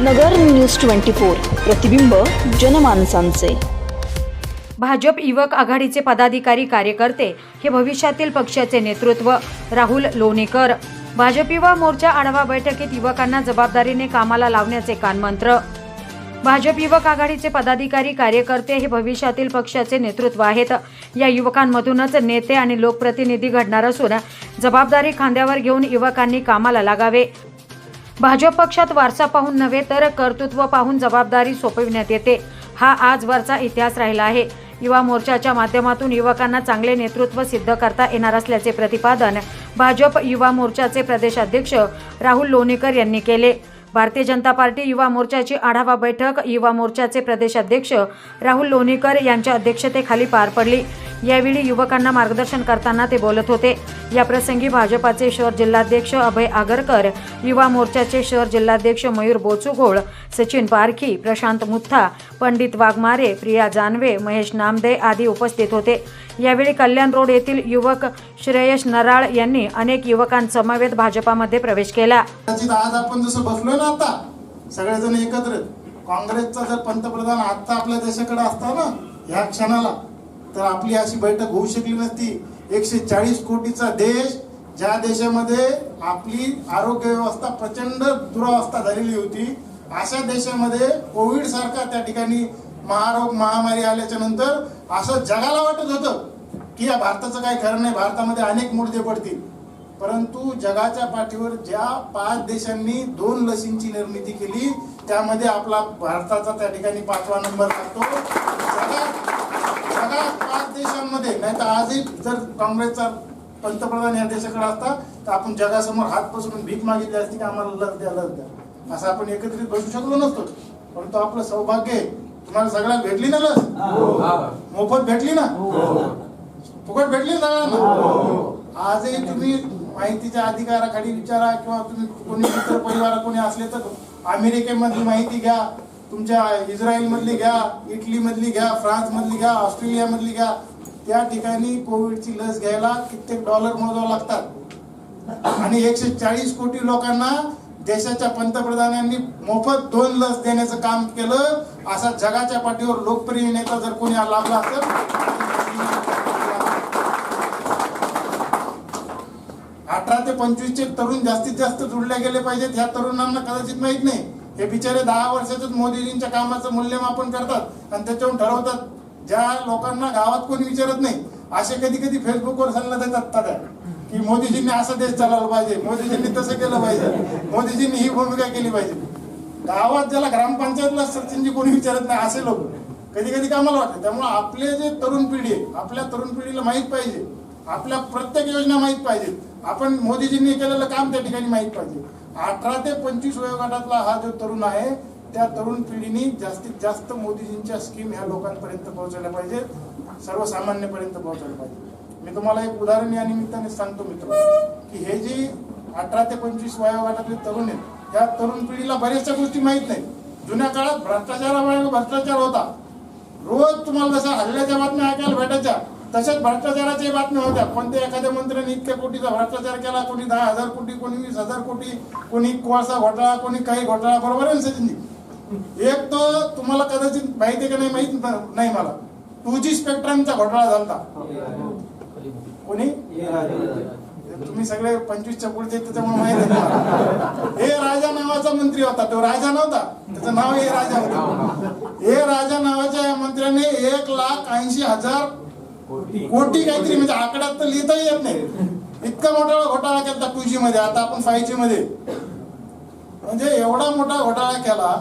नगर news twenty four प्रतिबिंब जनमानसांचे. भाजप युवक आघाडीचे पदाधिकारी कार्यकर्ते हे भविष्यातील पक्षाचे नेतृत्व राहुल लोणेकर. भाजप युवा मोर्चा आढावा बैठकीत युवकांना जबाबदारीने कामाला लावण्याचे कानमंत्र. भाजप युवक आघाडीचे पदाधिकारी कार्यकर्ते हे भविष्यातील पक्षाचे नेतृत्व आहेत. या युवकांमधूनच नेते आणि लोकप्रतिनिधी घडणार असून जबाबदारी खांद्यावर घेऊन युवकांनी कामाला लागावे. भाजप पक्षात वारसा पाहून नव्हे तर कर्तृत्व पाहून जबाबदारी सोपविण्यात येते. हा आजवरचा इतिहास राहिला आहे. युवा मोर्चाच्या माध्यमातून युवकांना चांगले नेतृत्व सिद्ध करता येणार असल्याचे प्रतिपादन भाजप युवा मोर्चाचे प्रदेशाध्यक्ष राहुल लोणीकर यांनी केले. भारतीय जनता पार्टी युवा मोर्चाची आढावा बैठक युवा मोर्चाचे प्रदेशाध्यक्ष राहुल लोणीकर यांच्या अध्यक्षतेखाली पार पडली. यावेळी युवकांना मार्गदर्शन करताना ते बोलत होते. या प्रसंगी भाजपाचे शहर जिल्हाध्यक्ष अभय आगरकर युवा मोर्चाचे शहर जिल्हाध्यक्ष मयूर बोचुगोळ सचिन पारखी प्रशांत मुथा पंडित वाघमारे प्रिया जानवे महेश नामदे आदी उपस्थित होते. यावेळी कल्याण रोड येथील युवक श्रेयश नराळ यांनी अनेक युवकांसमवेत भाजपामध्ये प्रवेश केला. आज आपण जसं बसलो ना आता सगळेजण एकत्र काँग्रेसचा जर पंतप्रधान आता आपल्या देशाकडे असता ना ह्या क्षणाला तर आपली अशी बैठक होऊ शकली नसती. एकशे चाळीस कोटीचा देश ज्या देशामध्ये आपली आरोग्य व्यवस्था प्रचंड दुरावस्था झालेली होती अशा देशामध्ये कोविड सारखा त्या ठिकाणी महारोग महामारी आल्याच्यानंतर असं जगाला वाटत होतं की या भारताचं काही खरं नाही. भारतामध्ये अनेक मुर्दे पडतील. परंतु जगाच्या पाठीवर ज्या पाच देशांनी दोन लसींची निर्मिती केली त्यामध्ये आपला भारताचा त्या ठिकाणी पाचवा नंबर लागतो. जगात जगात पाच देशांमध्ये नाही तर आजही जर काँग्रेसचा पंतप्रधान या देशाकडे असता तर आपण जगासमोर हात पसरून भीक मागितली असती की आम्हाला लस द्या लस द्या. असं आपण एकत्रित बसू शकलो नसतो. परंतु आपलं सौभाग्य आहे. तुम्हाला सगळ्यांना भेटली ना लस? मोफत भेटली ना? फुकट भेटली ना सगळ्यांना? आजही तुम्ही माहितीच्या अधिकाराखाली विचारा किंवा तुम्ही कोणी इतर परिवार कोणी असले तर अमेरिकेमधली माहिती घ्या. तुमच्या इस्रायल मधली घ्या इटली मधली घ्या फ्रान्स मधली घ्या ऑस्ट्रेलिया मधली घ्या त्या ठिकाणी कोविडची लस घ्यायला कित्येक डॉलर मोजावं लागतात. आणि एकशे चाळीस कोटी लोकांना देशाच्या पंतप्रधानांनी मोफत दोन लस देण्याचं काम केलं असा जगाच्या पाठीवर लोकप्रिय नेता जर कोणी लाभला असेल अठरा ते पंचवीसचे तरुण जास्तीत जास्त जुळले गेले पाहिजेत ह्या तरुणांना कदाचित माहीत नाही. हे बिचारे दहा वर्षातच मोदीजींच्या कामाचं मूल्यमापन करतात आणि त्याच्यावरून ठरवतात. ज्या लोकांना गावात कोणी विचारत नाही असे कधी कधी फेसबुकवर सल्ला देतात तात्या की मोदीजींनी असा देश चालवला पाहिजे मोदीजींनी तसं केलं पाहिजे मोदीजींनी ही भूमिका केली पाहिजे. गावात ज्याला ग्रामपंचायतला सचिनजी कोणी विचारत नाही असे लोक. कधी कधी कामाला वाटतं. त्यामुळे आपले जे तरुण पिढी आहे आपल्या तरुण पिढीला माहीत पाहिजे. आपल्या प्रत्येक योजना माहीत पाहिजेत आपण मोदीजींनी केलेलं काम त्या ठिकाणी माहीत पाहिजे. अठरा ते पंचवीस वयोगटातला हा जो तरुण आहे त्या तरुण पिढीने जास्तीत जास्त मोदीजींच्या स्कीम ह्या लोकांपर्यंत पोहोचवल्या पाहिजे. सर्वसामान्यपर्यंत पोहोचवल्या पाहिजे. मी तुम्हाला एक उदाहरण या निमित्ताने सांगतो मित्र. की हे जे अठरा ते पंचवीस वयोगटातले तरुण आहेत त्या तरुण पिढीला बऱ्याचशा गोष्टी माहीत नाही जुन्या काळात भ्रष्टाचारामुळे भ्रष्टाचार होता. रोज तुम्हाला जसं हल्ल्याच्या बातम्या तसेच तशाच भ्रष्टाचाराच्या बातम्या होत्या. कोणत्या एखाद्या मंत्र्याने इतक्या कोटीचा भ्रष्टाचार केला? कोणी दहा हजार कोटी कोणी वीस हजार कोटी कोणी कोळसा घोटाळा कोणी काही घोटाळा बरोबर आहे ना सचिनजी? एक तर तुम्हाला कदाचित माहिती आहे का नाही माहीत नाही मला. टू जी स्पेक्ट्रमचा घोटाळा झाला कोणी? तुम्ही सगळे पंचवीसच्या पुढचे त्याच्यामुळे माहिती आहे हे राजा नावाचा मंत्री होता. तो राजा नव्हता. त्याचं नाव हे राजा होता. हे राजा नावाच्या मंत्र्याने एक लाख ऐंशी हजार कोटी. काहीतरी म्हणजे आकड्यात तर लिहिता येत नाही. इतका मोठा घोटाळा केला टू जी मध्ये आता आपण फाय जी मध्ये. म्हणजे एवढा मोठा घोटाळा केला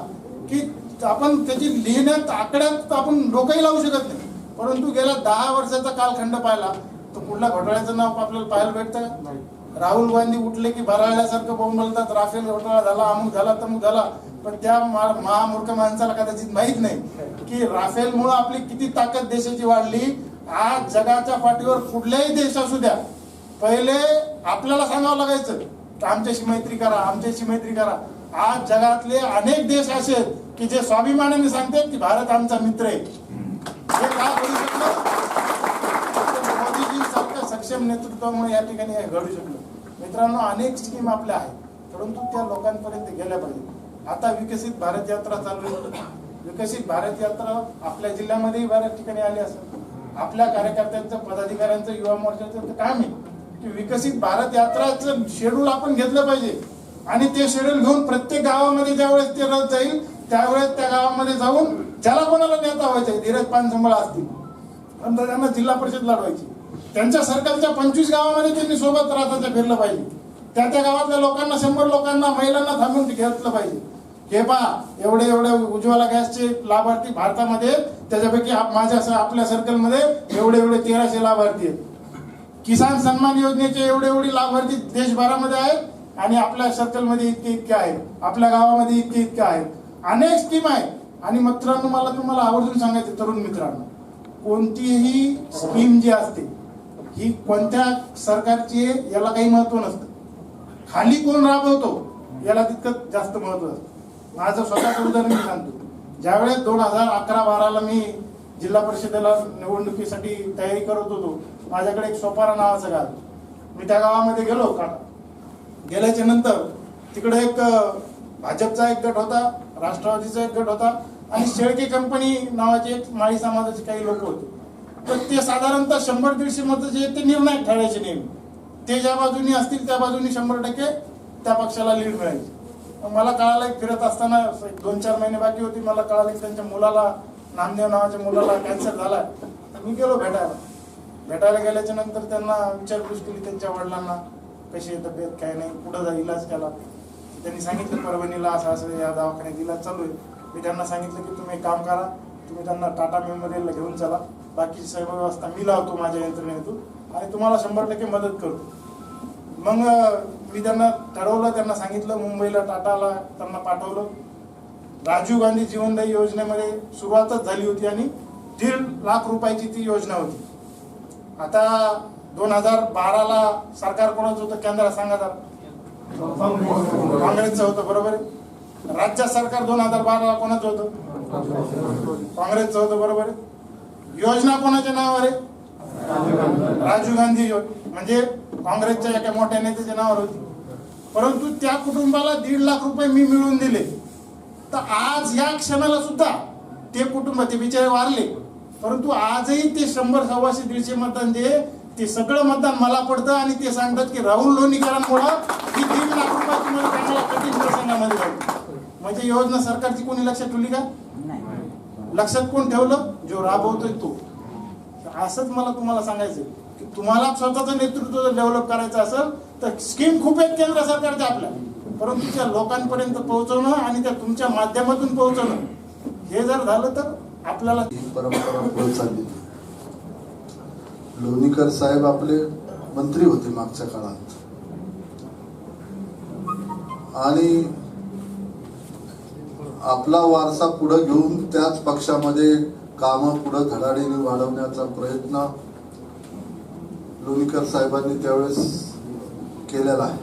की आपण त्याची लिहिण्यात आकड्यात आपण डोकंही लावू शकत नाही. परंतु गेल्या दहा वर्षाचा कालखंड पाहिला तर कुठल्या घोटाळ्याचं नाव आपल्याला पाहायला भेटतं? राहुल गांधी उठले की भराळल्यासारखं बोंबलतात राफेल घोटाळा झाला अमुक झाला तमुक झाला. पण त्या महामूर्ख माणसाला कदाचित माहीत नाही. की राफेलमुळे आपली किती ताकद देशाची वाढली आज जगाच्या पाठीवर कुठल्याही देश असू द्या पहिले आपल्याला सांगावं लागायचं की आमच्याशी मैत्री करा आमच्याशी मैत्री करा. आज जगातले अनेक देश असे आहेत की जे स्वाभिमानाने सांगतात की भारत आमचा मित्र आहे. हे का घडू शकलं? मोदीजी सारख्या सक्षम नेतृत्वामुळे या ठिकाणी हे घडू शकलं. मित्रांनो अनेक स्कीम आपल्या आहेत परंतु त्या लोकांपर्यंत गेल्या पाहिजे आता विकसित भारत यात्रा चालू आहे. विकसित भारत यात्रा आपल्या जिल्ह्यामध्येही बऱ्याच ठिकाणी आली असेल. आपल्या कार्यकर्त्यांचं पदाधिकाऱ्यांचं युवा मोर्चाचं तर काम आहे. की विकसित भारत यात्राचं शेड्यूल आपण घेतलं पाहिजे. आणि ते शेड्यूल घेऊन प्रत्येक गावामध्ये ज्यावेळेस ते रथ जाईल त्यावेळेस त्या गावामध्ये जाऊन ज्याला कोणाला नेता आहे धीरज पानसंबळ असतील. समजा त्यांना जिल्हा परिषद लढवायची. त्यांच्या सर्कलच्या पंचवीस गावामध्ये त्यांनी सोबत राहताचं फिरलं पाहिजे. त्या त्या गावातल्या लोकांना शंभर लोकांना महिलांना थांबून घेतलं पाहिजे. हे पहा एवढे एवढे उज्ज्वला गॅसचे लाभार्थी भारतामध्ये त्याच्यापैकी माझ्या आपल्या सर्कलमध्ये एवढे एवढे तेराशे लाभार्थी आहेत. किसान सन्मान योजनेचे एवढे एवढे लाभार्थी देशभरामध्ये आहेत आणि आपल्या सर्कलमध्ये इतके इतके आहेत. आपल्या गावामध्ये इतके इतके आहेत. अनेक स्कीम आहेत. आणि मित्रांनो मला तुम्हाला आवर्जून सांगायचं तरुण मित्रांनो कोणतीही स्कीम जी असते ही कोणत्या सरकारची आहे याला काही महत्त्व नसतं. खाली कोण राबवतो याला तितकं जास्त महत्त्व असतं. माझं स्वतःचं उदाहरण मी सांगतो. ज्यावेळेस दोन हजार अकरा बाराला मी जिल्हा परिषदेला निवडणुकीसाठी तयारी करत होतो माझ्याकडे एक सोपारा नावाचं गाव मी त्या गावामध्ये गेलो का गेल्याच्यानंतर तिकडे एक भाजपचा एक गट होता राष्ट्रवादीचा एक गट होता आणि शेळके कंपनी नावाचे एक माळी समाजाचे काही लोक होते. तर ते साधारणतः शंभर दीडशे मतं जे ते निर्णायक ठरायचे नेहमी. ते ज्या बाजूनी असतील त्या बाजूनी शंभर टक्के त्या पक्षाला लीड मिळायची. मला कळालं एक फिरत असताना एक दोन चार महिने बाकी होती. मला कळालं की त्यांच्या मुलाला नामदेव नावाच्या मुलाला कॅन्सर झाला तर मी गेलो भेटायला. भेटायला गेल्याच्यानंतर त्यांना विचारपूस केली त्यांच्या वडिलांना कशी आहे तब्येत? काय नाही? कुठं जा? इलाज केला. त्यांनी सांगितलं परभणीला असं असं या दवाखान्यात इलाज चालू आहे. मी त्यांना सांगितलं की तुम्ही एक काम करा. तुम्ही त्यांना टाटा मेमोरियलला घेऊन चला. बाकीची सर्व व्यवस्था मी लावतो माझ्या यंत्रणेतून आणि तुम्हाला शंभर टक्के मदत करतो. मग मी त्यांना ठरवलं त्यांना सांगितलं मुंबईला टाटाला त्यांना पाठवलं. राजीव गांधी जीवनदायी योजनेमध्ये सुरुवातच झाली होती आणि दीड लाख रुपयाची ती योजना होती. आता दोन हजार बाराला सरकार कोणाचं होतं? केंद्र सांगा तर काँग्रेसचं होतं बरोबर आहे? राज्य सरकार दोन हजार बाराला कोणाचं होतं? काँग्रेसचं होतं बरोबर आहे? योजना कोणाच्या नावावर आहे? राजीव गांधी यो- म्हणजे काँग्रेसच्या एका मोठ्या नेत्याच्या नावावर होती. परंतु त्या कुटुंबाला दीड लाख रुपये मी मिळवून दिले. तर आज या क्षणाला सुद्धा ते कुटुंब ते बिचारे वारले. परंतु आजही ते शंभर सव्वाशे दीडशे मतदान जे ते सगळं मतदान मला पडतं आणि ते सांगतात की राहुल लोणीकरांमुळं ही दीड लाख रुपयाची मदत आम्हाला कठीण प्रसंगामध्ये झाली म्हणजे योजना सरकारची कोणी लक्षात ठेवली का? लक्षात कोण ठेवलं? जो राबवतोय तो. असंच मला तुम्हाला सांगायचं तुम्हाला स्वतःचं नेतृत्व जर डेव्हलप करायचं असेल तर स्कीम खूप आहेत केंद्र सरकारच्या आपल्या. परंतु त्या लोकांपर्यंत पोहोचवणं आणि त्या तुमच्या माध्यमातून पोहोचवणं हे जर झालं तर आपल्याला परंपरा पुढे चालली. लोणीकर साहेब आपले मंत्री होते मागच्या काळात. आणि आपला वारसा पुढे घेऊन त्याच पक्षामध्ये काम पुढे धडाडीने वाढवण्याचा प्रयत्न लोणीकर साहेबांनी त्यावेळेस केलेला आहे.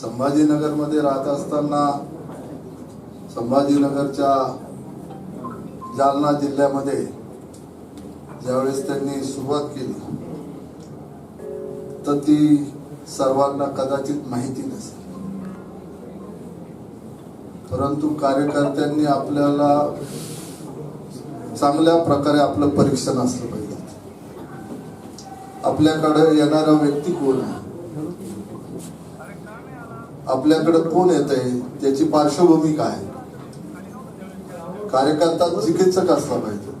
संभाजीनगरमध्ये राहत असताना संभाजीनगरच्या जालना जिल्ह्यामध्ये ज्यावेळेस त्यांनी सुरुवात केली तर ती सर्वांना कदाचित माहिती नसेल. परंतु कार्यकर्त्यांनी आपल्याला चांगल्या प्रकारे आपलं परीक्षण असलं आपल्याकडे येणारा व्यक्ती कोण आहे? आपल्याकडे कोण येत आहे? त्याची पार्श्वभूमी काय? कार्यकर्ता चिकित्सक असला पाहिजे.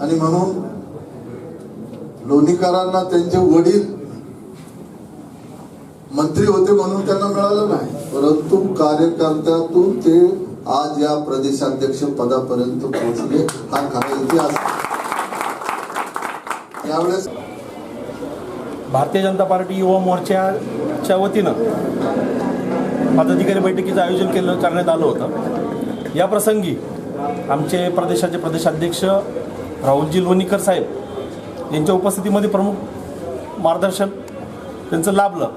आणि म्हणून लोणीकरांना त्यांचे वडील मंत्री होते म्हणून त्यांना मिळालं नाही. परंतु कार्यकर्त्यातून ते आज या प्रदेशाध्यक्ष पदापर्यंत पोहोचले. हा खरा इतिहास त्यावेळेस भारतीय जनता पार्टी युवा मोर्चाच्या वतीनं पदाधिकारी बैठकीचं आयोजन केलं करण्यात आलं होतं. या प्रसंगी आमचे प्रदेशाचे प्रदेशाध्यक्ष राहुलजी लोणीकर साहेब यांच्या उपस्थितीमध्ये प्रमुख मार्गदर्शन त्यांचं लाभलं.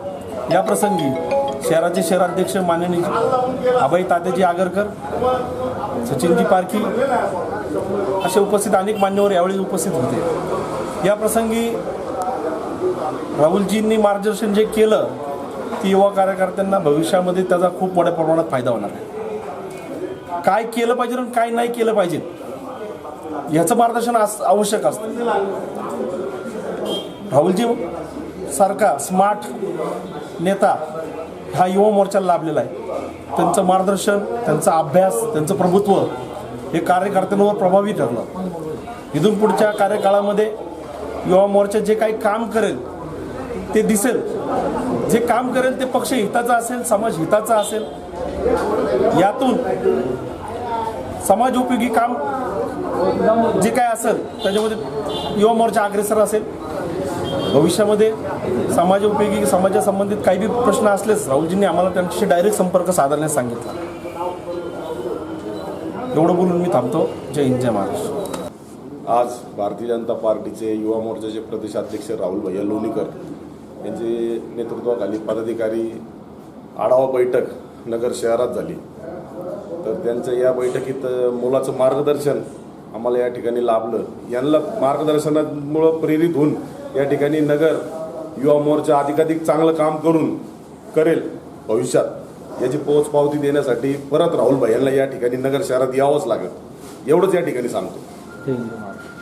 या प्रसंगी शहराचे शहराध्यक्ष माननीय अभय तात्याजी आगरकर सचिनजी पारखी असे उपस्थित अनेक मान्यवर यावेळी उपस्थित होते. या प्रसंगी राहुलजींनी मार्गदर्शन जे केलं ते युवा कार्यकर्त्यांना भविष्यामध्ये त्याचा खूप मोठ्या प्रमाणात फायदा होणार आहे. काय केलं पाहिजे आणि काय नाही केलं पाहिजे ह्याचं मार्गदर्शन आस- आवश्यक असतं. राहुलजी सारखा स्मार्ट नेता हा युवा मोर्चाला लाभलेला आहे. त्यांचं मार्गदर्शन त्यांचा अभ्यास त्यांचं प्रभुत्व हे कार्यकर्त्यांवर प्रभावी ठरलं. इथून पुढच्या कार्यकाळामध्ये युवा मोर्चा जे काही काम करेल ते दिसेल. जे काम करेल ते पक्ष हिताचं असेल समाज हिताचं असेल. यातून समाज उपयोगी काम जे काय असेल त्याच्यामध्ये युवा मोर्चा अग्रेसर असेल. भविष्यामध्ये समाज उपयोगी समाजासंबंधित काही बी प्रश्न असलेच राहुलजींनी आम्हाला त्यांच्याशी डायरेक्ट संपर्क साधण्यास सांगितला. एवढं बोलून मी थांबतो. जय हिंद जय महाराष्ट्र. आज भारतीय जनता पार्टीचे युवा मोर्चाचे प्रदेशाध्यक्ष राहुल भैया लोणीकर यांचे नेतृत्वाखाली पदाधिकारी आढावा बैठक नगर शहरात झाली. तर त्यांचं या बैठकीत मुलाचं मोलाचं मार्गदर्शन आम्हाला या ठिकाणी लाभलं. यांना मार्गदर्शनामुळं प्रेरित होऊन या ठिकाणी नगर युवा मोर्चा अधिकाधिक चांगलं काम करून करेल भविष्यात. याची पोच पावती देण्यासाठी परत राहुल भाई या ठिकाणी नगर शहरात यावंच लागेल. एवढंच या ठिकाणी सांगतो.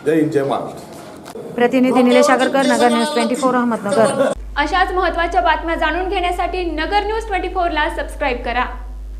जय हिंद जय महाराष्ट्र. प्रतिनिधी Nilesh Agarkar Nagar news twenty four Ahmednagar. अशाच महत्त्वाच्या बातम्या जाणून घेण्यासाठी नगर न्यूज ट्वेंटी फोरला सबस्क्राईब करा.